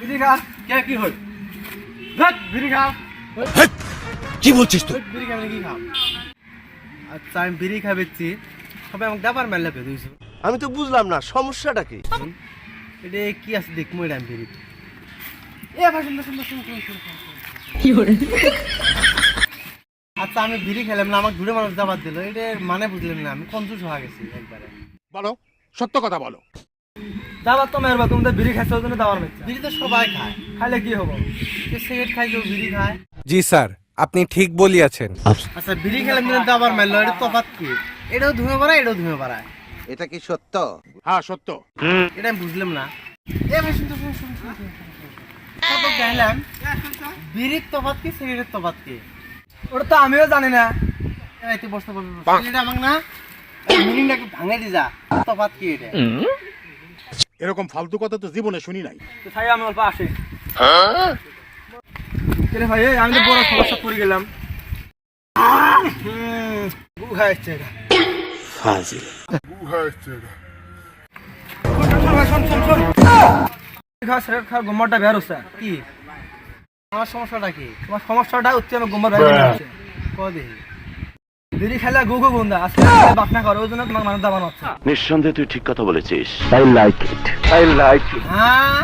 বিড়ি খা কে কি হল? ধত বিড়ি খা কি বলছিস তুই? খাবে কি খাও? আচ্ছা আমি বিড়ি খাবেছি সবাই আমাকে দাবার মেলে বেরিয়েছো আমি তো বুঝলাম না সমস্যাটা কি? এটা কি আছে দেখ মই আমি বিড়ি। এ ভাই শুন শুন শুন শুন শুন আচ্ছা আমি বিড়ি খেলাম না আমাকে ঘুরে মানুষ দাবার দিল। এটা মানে বুঝলাম না আমি কনফিউজ হয়ে গেছি একবারে। বলো সত্য কথা বলো। দাবার তো মেরবা তুমি বিড়ি খাইছো ওই জন্য দাবার মেরছে। বিড়ি তো সবাই খায়। খাইলে কি হব? কেউ সিগারেট খাই কেউ বিড়ি খায়। জি স্যার আপনি ঠিক বলিয়াছেন। আচ্ছা বিড়ি খেলাম কিন্তু দাবার মেরলো এটা তফাৎ কি? এটাও ধুয়ে বাড়ায় এটাও ধুয়ে বাড়ায়। এটা কি সত্য? হ্যাঁ সত্য। এটা আমি বুঝলাম না। এ ভাই শুন তো, শুন শুন শুন বিড়ির তফাৎ কি সিগারেটের তফাৎ কি? ওটা তো আমিও জানি না। এই বসতে বলবি এটা আমাকে না মিনিংটাকে ভাঙে দি যা তফাৎ কি এটা? এরকম ফালতু কথা তো জীবনে শুনি নাই। তো আমি অল্প আসি। কেরে ভাই আমি তো বড় সমস্যা পড়ে গেলাম। এটা। শোন, শোন, শোন, গোমরটা বের হচ্ছে। কি? আমার সমস্যাটা কি? তোমার সমস্যাটা হচ্ছে আমার গোমর বের হচ্ছে ক দেখি? বিড়ি খেলা গু গু গুন্দা। আজকে বাপ না করে ওই জন্য তোমার মানুষ দাবানো হচ্ছে। নিঃসন্দেহে তুই ঠিক কথা বলেছিস। হ্যাঁ?